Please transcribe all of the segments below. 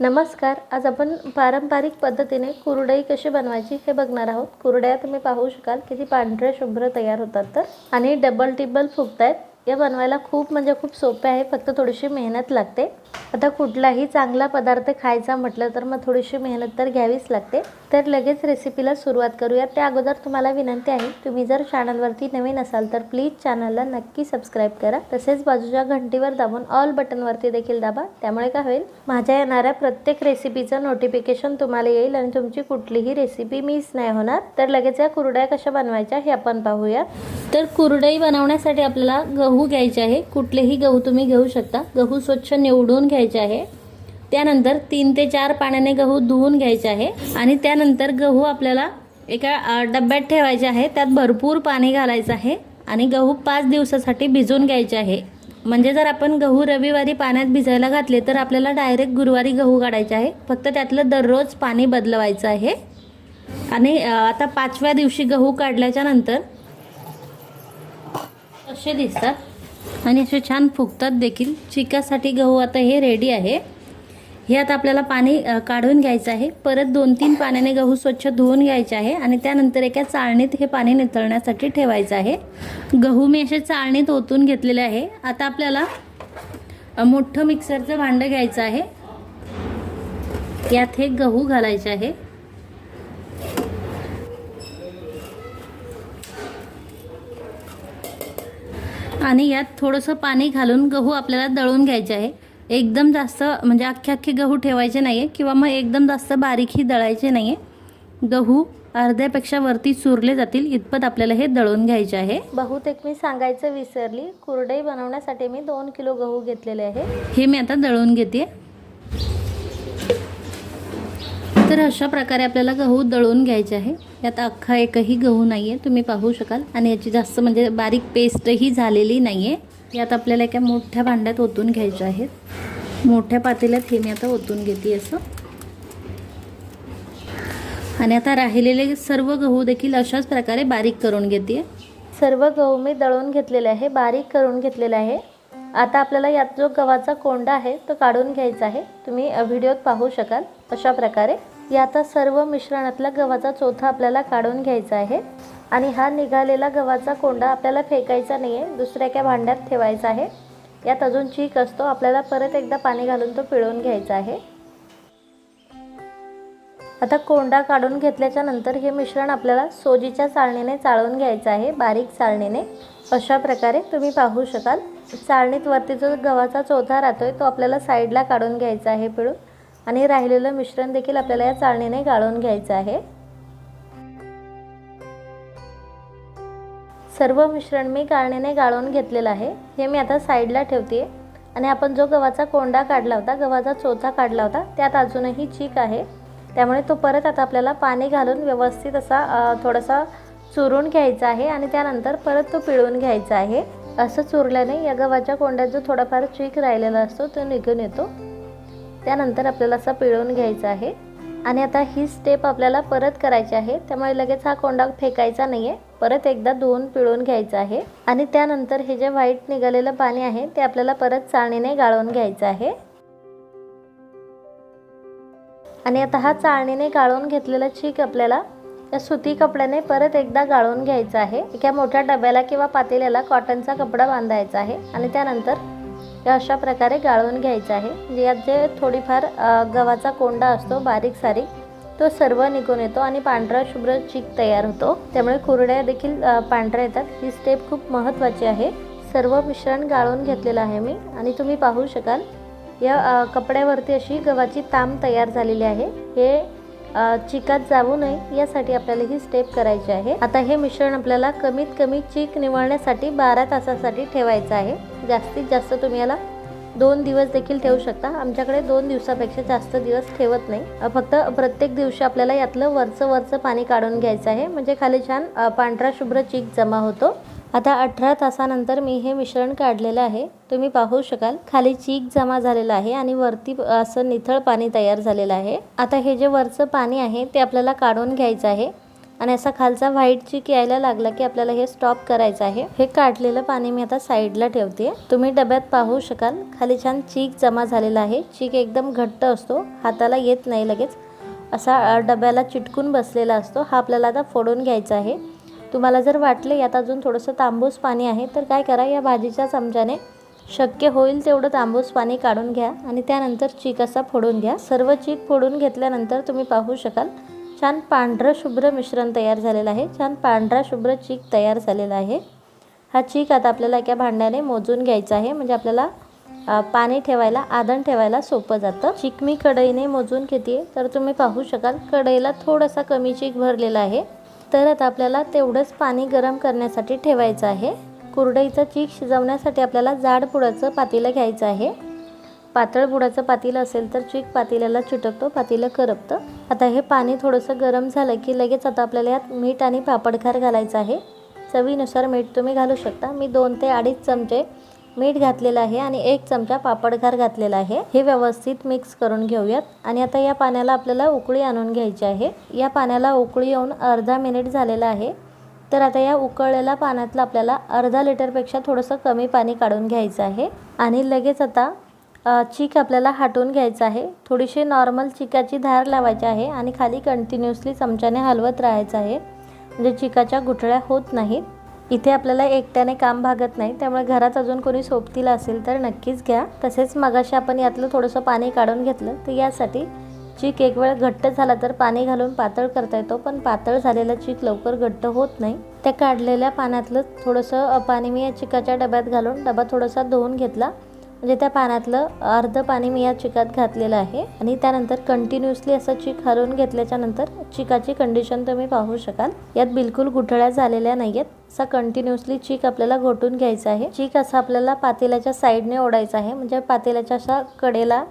नमस्कार आज आपण पारंपरिक पद्धतीने कुरडई कशी बनवायची हे बघणार आहोत. कुरड्या तुम्ही पाहू शकाल किती पांढऱ्या शुभ्र तयार होतात तर. आणि डबल टिबल फुगत आहेत या बनवायला खूप म्हणजे खूप सोपे आहे फक्त थोडीशी मेहनत लागते. आता कुठलाही चांगला पदार्थ खायचा म्हटलं तर मग थोडीशी मेहनत तर घ्यावीच लागते. तर लगेच रेसिपीला सुरुवात करूया. त्या अगोदर तुम्हाला विनंती आहे तुम्ही जर चॅनलवरती नवीन असाल तर प्लीज चॅनलला नक्की सबस्क्राईब करा. तसेच बाजूच्या घंटीवर दाबून ऑल बटनवरती देखील दाबा. त्यामुळे काय होईल? माझ्या येणाऱ्या प्रत्येक रेसिपीचं नोटिफिकेशन तुम्हाला येईल आणि तुमची कुठलीही रेसिपी मिस नाही होणार. तर लगेच या कुरड्या कशा बनवायच्या हे आपण पाहूया. तर कुरडई बनवण्यासाठी आपल्याला गहू घ्यायचे आहे. कुठलेही गहू तुम्ही घेऊ शकता. गहू स्वच्छ निवडून घ्यायचे आहे. त्यानंतर तीन ते चार पाण्याने गहू धुवून घ्यायचे आहे. आणि त्यानंतर गहू आपल्याला एका डब्यात ठेवायचे आहे. त्यात भरपूर पाणी घालायचं आहे. आणि गहू पाच दिवसासाठी भिजवून घ्यायचे आहे. म्हणजे जर आपण गहू रविवारी पाण्यात भिजायला घातले तर आपल्याला डायरेक्ट गुरुवारी गहू काढायचे आहे. फक्त त्यातलं दररोज पाणी बदलवायचं आहे. आणि आता पाचव्या दिवशी गहू काढल्याच्या नंतर असे दिसतात. आणि असे छान फुगतात देखील. चिकासाठी गहू आता हे रेडी आहे. हे आता आपल्याला पाणी काढून घ्यायचं आहे. परत दोन तीन पाण्याने गहू स्वच्छ धुवून घ्यायचे आहे आणि त्यानंतर एका चाळणीत हे पाणी नितळण्यासाठी ठेवायचं आहे. गहू मी असे चाळणीत ओतून घेतलेले आहे. आता आपल्याला मोठं मिक्सरचं भांडं घ्यायचं आहे. यात हे गहू घालायचे आहे. आणि यात थोडंसं पाणी घालून गहू आपल्याला दळून घ्यायचे आहे. एकदम जास्त म्हणजे अख्खे अख्खे गहू ठेवायचे नाही आहे किंवा मग एकदम जास्त बारीकही दळायचे नाही आहे गहू अर्ध्यापेक्षा वरती चुरले जातील इतपत आपल्याला हे दळून घ्यायचे आहे. बहुतेक मी सांगायचं विसरली. कुरडई बनवण्यासाठी मी दोन किलो गहू घेतलेले आहे. हे मी आता दळून घेते तर अशा प्रकारे आपल्याला गहू दळून घ्यायचे आहे. यात अख्खा एकही गहू नाही आहे तुम्ही पाहू शकाल. आणि याची जास्त म्हणजे बारीक पेस्टही झालेली नाही आहे यात आपल्याला एका मोठ्या भांड्यात ओतून घ्यायचे आहेत. मोठ्या पातेल्यात हे मी आता ओतून घेते असं. आणि आता राहिलेले सर्व गहू देखील अशाच प्रकारे बारीक करून घेते. सर्व गहू मी दळून घेतलेले आहे. बारीक करून घेतलेले आहे. आता आपल्याला यात जो गव्हाचा कोंडा आहे तो काढून घ्यायचा आहे. तुम्ही व्हिडिओत पाहू शकाल. अशा प्रकारे यात सर्व मिश्रणातला गव्हाचा चोथा आपल्याला काढून घ्यायचा आहे. आणि हा निघालेला गव्हाचा कोंडा आपल्याला फेकायचा नाही आहे दुसऱ्या एका भांड्यात ठेवायचा आहे. यात अजून चीक असतो आपल्याला परत एकदा पाणी घालून तो पिळून घ्यायचा आहे. आता कोंडा काढून घेतल्याच्या नंतर हे मिश्रण आपल्याला सोजीच्या चाळणीने चाळून घ्यायचं आहे बारीक चाळणीने. अशा प्रकारे तुम्ही पाहू शकाल. चाळणीत वरती जो गव्हाचा चोथा राहतोय तो आपल्याला साईडला काढून घ्यायचा आहे पिळून. आणि राहिलेलं मिश्रण देखील आपल्याला या चाळणीने गाळून घ्यायचं आहे. सर्व मिश्रण मी गाळणीने गाळून घेतलेलं आहे. हे मी आता साईडला ठेवते आणि आपण जो गव्हाचा कोंडा काढला होता गव्हाचा चोथा काढला होता त्यात अजूनही चीक आहे. त्यामुळे तो परत आता आपल्याला पाणी घालून व्यवस्थित असा थोडासा चुरून घ्यायचा आहे आणि त्यानंतर परत तो पिळून घ्यायचा आहे. असं चुरल्याने या गव्हाच्या कोंड्यात जो थोडाफार चीक राहिलेला असतो तो निघून येतो. त्यानंतर आपल्याला असा पिळवून घ्यायचा आहे. आणि आता ही स्टेप आपल्याला परत करायची आहे. त्यामुळे लगेच हा कोंडा फेकायचा नाही आहे परत एकदा धुवून पिळून घ्यायचा आहे. आणि त्यानंतर हे जे व्हाईट निघालेलं पाणी आहे ते आपल्याला परत चाळणीने गाळून घ्यायचं आहे. आणि आता हा चाळणीने गाळून घेतलेला चीक आपल्याला या सुती कपड्याने परत एकदा गाळून घ्यायचा आहे. एका मोठ्या डब्याला किंवा पातेल्याला कॉटनचा कपडा बांधायचा आहे. आणि त्यानंतर या अशा प्रकारे गाळून घ्यायचं आहे. यात जे थोडीफार गव्हाचा कोंडा असतो बारीक सारीक तो सर्व निघून येतो आणि पांढरा शुभ्र चीक तयार होतो. त्यामुळे कुरड्या देखील पांढऱ्या येतात. ही स्टेप खूप महत्त्वाची आहे. सर्व मिश्रण गाळून घेतलेलं आहे मी आणि तुम्ही पाहू शकाल. या कपड्यावरती अशी गव्हाची ताम तयार झालेली आहे. हे चिकात जाऊ नये यासाठी आपल्याला ही स्टेप करायची आहे. आता हे मिश्रण आपल्याला कमीत कमी चीक निवळण्यासाठी बारा तासासाठी ठेवायचं आहे. जास्तीत जास्त तुम्ही याला दोन दिवस देखील ठेवू शकता. आमच्याकडे दोन दिवसापेक्षा जास्त दिवस ठेवत नाही. फक्त प्रत्येक दिवशी आपल्याला यातलं वरचं वरचं पाणी काढून घ्यायचं आहे. म्हणजे खाली छान पांढरा शुभ्र चीक जमा होतो. आता अठरा तासानंतर मी हे मिश्रण काढलेलं आहे. तुम्ही पाहू शकाल खाली चीक जमा झालेला आहे आणि वरती असं निथळ पाणी तयार झालेलं आहे. आता हे जे वरचं पाणी आहे ते आपल्याला काढून घ्यायचं आहे. आणि असा खालचा व्हाईट चीक यायला लागला की आपल्याला हे स्टॉप करायचं आहे. हे काढलेलं पाणी मी आता साईडला ठेवते. तुम्ही डब्यात पाहू शकाल खाली छान चीक जमा झालेला आहे. चीक एकदम घट्ट असतो हाताला येत नाही लगेच. असा डब्याला चिटकून बसलेला असतो. हा आपल्याला आता फोडून घ्यायचा आहे. तुम्हाला जर वाटले यात अजून थोडंसं तांबूस पाणी आहे तर काय करा या भाजीच्या चमच्याने शक्य होईल तेवढं तांबूस पाणी काढून घ्या आणि त्यानंतर चीक असा फोडून घ्या. सर्व चीक फोडून घेतल्यानंतर तुम्ही पाहू शकाल छान पांढरं शुभ्र मिश्रण तयार झालेलं आहे. छान पांढरा शुभ्र चीक तयार झालेला आहे. हा चीक आता आपल्याला एका भांड्याने मोजून घ्यायचा आहे. म्हणजे आपल्याला पाणी ठेवायला आदण ठेवायला सोपं जातं. चीक मी कढईने मोजून घेते तर तुम्ही पाहू शकाल कढईला थोडासा कमी चीक भरलेला आहे. तर आता आपल्याला तेवढंच पाणी गरम करण्यासाठी ठेवायचं आहे. कुरडईचा चीक शिजवण्यासाठी आपल्याला जाड बुडाचं पातेलं घ्यायचं आहे. पातळ बुडाचं पातेलं असेल तर चीक पातेल्याला चिटकतो पातेलं करपतं. आता हे पाणी थोडंसं गरम झालं की लगेच आता आपल्याला यात मीठ आणि पापडखार घालायचं आहे. चवीनुसार मीठ तुम्ही घालू शकता. मी दोन ते अडीच चमचे मीठ घातलेलं आहे आणि एक चमचा पापडखार घातलेला आहे. हे व्यवस्थित मिक्स करून घेऊयात. आणि आता या पाण्याला आपल्याला उकळी आणून घ्यायची आहे. या पाण्याला उकळी येऊन अर्धा मिनिट झालेला आहे. तर आता या उकळलेल्या पाण्यातलं आपल्याला अर्धा लिटरपेक्षा थोडंसं कमी पाणी काढून घ्यायचं आहे. आणि लगेच आता चीक आपल्याला हाटून घ्यायचं आहे. थोडीशी नॉर्मल चिकाची धार लावायची आहे आणि खाली कंटिन्युअसली चमच्याने हलवत राहायचं आहे. म्हणजे चिकाच्या गुठळ्या होत नाहीत. इथे आपल्याला एकट्याने काम भागत नाही त्यामुळे घरात अजून कोणी सोबतीला असेल तर नक्कीच घ्या. तसेच मगाशी आपण यातलं थोडंसं पाणी काढून घेतलं तर यासाठी चीक एक वेळ घट्ट झाला तर पाणी घालून पातळ करता येतो पण पातळ झालेला चीक लवकर घट्ट होत नाही. त्या काढलेल्या पाण्यातलं थोडंसं पाणी मी या चिकाच्या डब्यात घालून डबा थोडासा धुवून घेतला. म्हणजे त्या पाण्यातलं अर्ध पाणी मी या चिकात घातलेलं आहे आणि त्यानंतर कंटिन्युअसली असं चिक हलवून घेतल्याच्या नंतर चिकाची कंडिशन तुम्ही पाहू शकाल. यात बिलकुल गुठळ्या झालेल्या नाही आहेत असा कंटिन्युअसली चीक आपल्याला घोटून घ्यायचा आहे. चीक असा आपल्याला पातेल्याच्या साईडने ओढायचा आहे. म्हणजे पातेल्याच्या अशा कडेला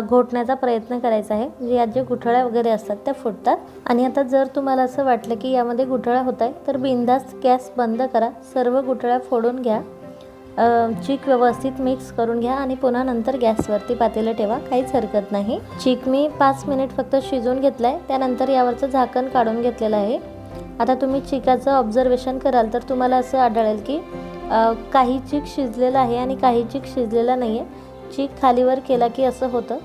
घोटण्याचा प्रयत्न करायचा आहे. म्हणजे यात जे गुठळ्या वगैरे असतात त्या फुटतात. आणि आता जर तुम्हाला असं वाटलं की यामध्ये गुठळ्या होत आहे तर बिंदास्त गॅस बंद करा. सर्व गुठळ्या फोडून घ्या. चीक व्यवस्थित मिक्स करून घ्या आणि पुन्हा नंतर गॅसवरती पातेलं ठेवा. काहीच हरकत नाही. चीक मी पाच मिनिट फक्त शिजवून घेतलं आहे त्यानंतर यावरचं झाकण काढून घेतलेलं आहे. आता तुम्ही चिकाचं ऑब्झर्वेशन कराल तर तुम्हाला असं आढळेल की काही चीक शिजलेलं आहे आणि काही चीक शिजलेला नाही आहे चीक खालीवर केला की असं होतं.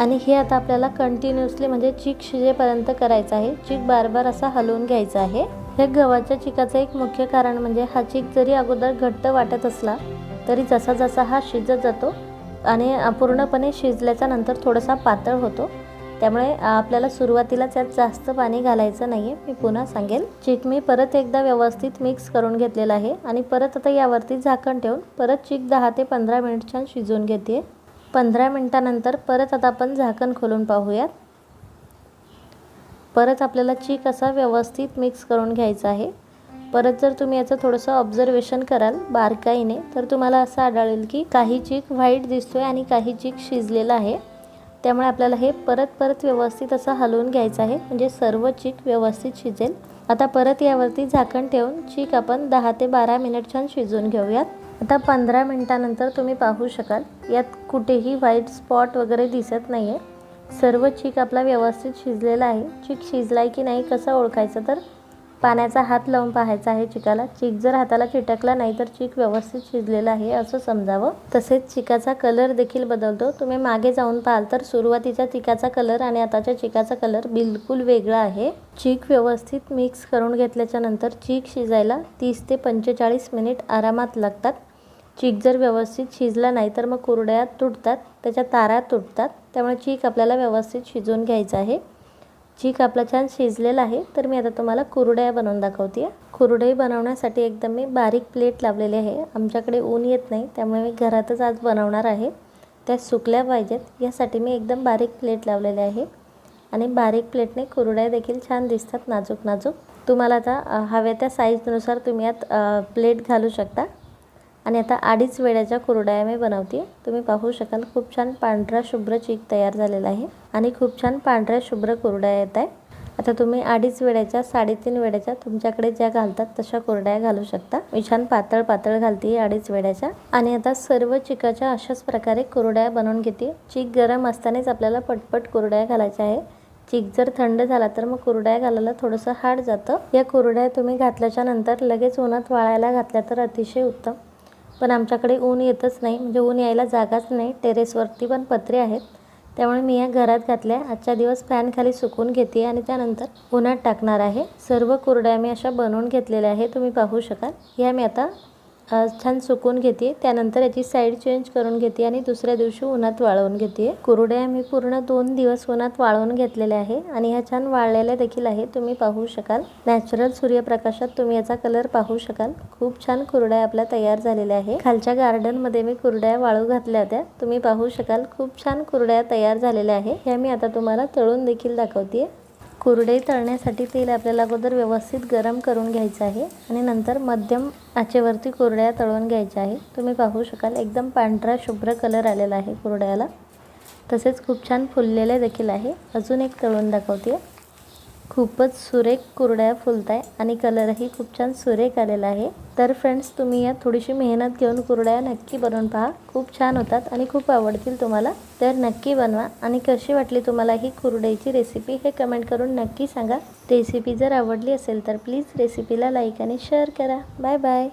आणि हे आता आपल्याला कंटिन्युअसली म्हणजे चीक शिजेपर्यंत करायचं आहे. चीक बार बार असा हलवून घ्यायचा आहे. हे गव्हाच्या चिकाचं एक मुख्य कारण म्हणजे हा चीक जरी अगोदर घट्ट वाटत असला तरी जसा जसा हा शिजत जातो आणि पूर्णपणे शिजल्याच्या नंतर थोडासा पातळ होतो. त्यामुळे आपल्याला सुरुवातीलाच यात जास्त पाणी घालायचं नाही आहे मी पुन्हा सांगेल. चीक मी परत एकदा व्यवस्थित मिक्स करून घेतलेला आहे आणि परत आता यावरती झाकण ठेवून परत चीक दहा ते पंधरा मिनिट छान शिजवून घेते पंधरा मिनटानंतर परत आता आपण झाकण खोलून पाहूयात. परत आपल्याला चीक असा व्यवस्थित मिक्स करून घ्यायचा आहे. परत जर तुम्ही याचं थोडंसं ऑब्झर्वेशन कराल बारकाईने तर तुम्हाला असं आढळेल की काही चीक व्हाईट दिसतोय आणि काही चीक शिजलेला आहे. त्यामुळे आपल्याला हे परत परत व्यवस्थित असं हलवून घ्यायचं आहे म्हणजे सर्व चीक व्यवस्थित शिजेल. आता परत यावरती झाकण ठेवून चीक आपण दहा ते बारा मिनिट छान शिजवून घेऊयात. आता पंधरा मिनटानंतर तुम्ही पाहू शकाल यात कुठेही व्हाईट स्पॉट वगैरे दिसत नाही आहे सर्व चीक आपला व्यवस्थित शिजलेला आहे. चीक शिजलाय की नाही कसं ओळखायचं तर? पाण्याचा हात लावून पाहायचा आहे चिकाला. चीक जर हाताला चिटकला नाही तर चीक व्यवस्थित शिजलेला आहे असं समजावं. तसेच चिकाचा कलर देखील बदलतो. तुम्ही मागे जाऊन पाहाल तर सुरुवातीच्या चिकाचा कलर आणि आताच्या चिकाचा कलर बिलकुल वेगळा आहे. चीक व्यवस्थित मिक्स करून घेतल्याच्या नंतर चीक शिजायला तीस ते पंचेचाळीस मिनिट आरामात लागतात. चीक जर व्यवस्थित शिजला नाही तर मग कुरड्या तुटतात. त्याच्या तारा तुटतात त्यामुळे चीक आपल्याला व्यवस्थित शिजवून घ्यायचं आहे. चीक आपला छान शिजलेला आहे तर मी आता तुम्हाला कुरड्या बनवून दाखवते. कुरडई बनवण्यासाठी एकदम मी बारीक प्लेट लावलेली आहे. आमच्याकडे ऊन येत नाही त्यामुळे मी घरातच आज बनवणार आहे. त्या सुकल्या पाहिजेत यासाठी मी एकदम बारीक प्लेट लावलेली आहे. आणि बारीक प्लेटने कुरड्या देखील छान दिसतात नाजूक नाजूक तुम्हाला आता हव्या त्या साईजनुसार तुम्ही यात प्लेट घालू शकता. आणि आता अडीच वेळ्याच्या कुरड्या मी बनवते. तुम्ही पाहू शकाल खूप छान पांढरा शुभ्र चीक तयार झालेला आहे आणि खूप छान पांढऱ्या शुभ्र कुरड्या येत आहे आता तुम्ही अडीच वेळेच्या साडेतीन वेळेच्या तुमच्याकडे ज्या घालतात तशा कुरड्या घालू शकता. मी छान पातळ पातळ घालते अडीच वेळेच्या आणि आता सर्व चिकाच्या अशाच प्रकारे कुरड्या बनवून घेते. चीक गरम असतानाच आपल्याला पटपट कुरड्या घालायच्या आहे चीक जर थंड झाला तर मग कुरड्या घालायला थोडंसं हार्ड जातं. या कुरड्या तुम्ही घातल्याच्या नंतर लगेच उन्हात वाळायला घातल्या तर अतिशय उत्तम. पण आमच्याकडे ऊन येतच नाही म्हणजे ऊन यायला जागाच नाही. टेरेसवरती पण पत्रे आहेत. त्यामुळे मी या घरात घातल्या. आजच्या दिवस फॅनखाली सुकून घेते आणि त्यानंतर उन्हात टाकणार आहे. सर्व कुरड्या मी अशा बनवून घेतलेल्या आहे तुम्ही पाहू शकाल. या मी आता छान सुकून घेते. त्यानंतर याची साईड चेंज करून घेते आणि दुसऱ्या दिवशी उन्हात वाळवून घेते. कुरड्या मी पूर्ण दोन दिवस उन्हात वाळवून घेतलेल्या आहे आणि ह्या छान वाळलेल्या देखील आहे तुम्ही पाहू शकाल. नॅचरल सूर्यप्रकाशात तुम्ही याचा कलर पाहू शकाल. खूप छान कुरड्या आपल्या तयार झालेल्या आहे खालच्या गार्डनमध्ये मी कुरड्या वाळू घातल्या होत्या. तुम्ही पाहू शकाल. खूप छान कुरड्या तयार झालेल्या आहे ह्या मी आता तुम्हाला तळून देखील दाखवते. कुरडई तळण्यासाठी तेल आपल्याला अगोदर व्यवस्थित गरम करून घ्यायचं आहे आणि नंतर मध्यम आचेवरती कुरड्या तळून घ्यायच्या आहे. तुम्ही पाहू शकाल एकदम पांढरा शुभ्र कलर आलेला आहे कुरड्याला. तसेच खूप छान फुललेले देखील आहे. अजून एक तळून दाखवते. खूपच सुरेख कुरड्या फुलत आहे आणि कलरही खूप छान सुरेख आलेला आहे. तर फ्रेंड्स तुम्ही या थोडीशी मेहनत घेऊन कुरड्या नक्की बनवून पहा. खूप छान होतात आणि खूप आवडतील तुम्हाला. तर नक्की बनवा आणि कशी वाटली तुम्हाला ही कुरड्याची रेसिपी हे कमेंट करून नक्की सांगा. रेसिपी जर आवडली असेल तर प्लीज रेसिपीला लाईक आणि शेअर करा. Bye bye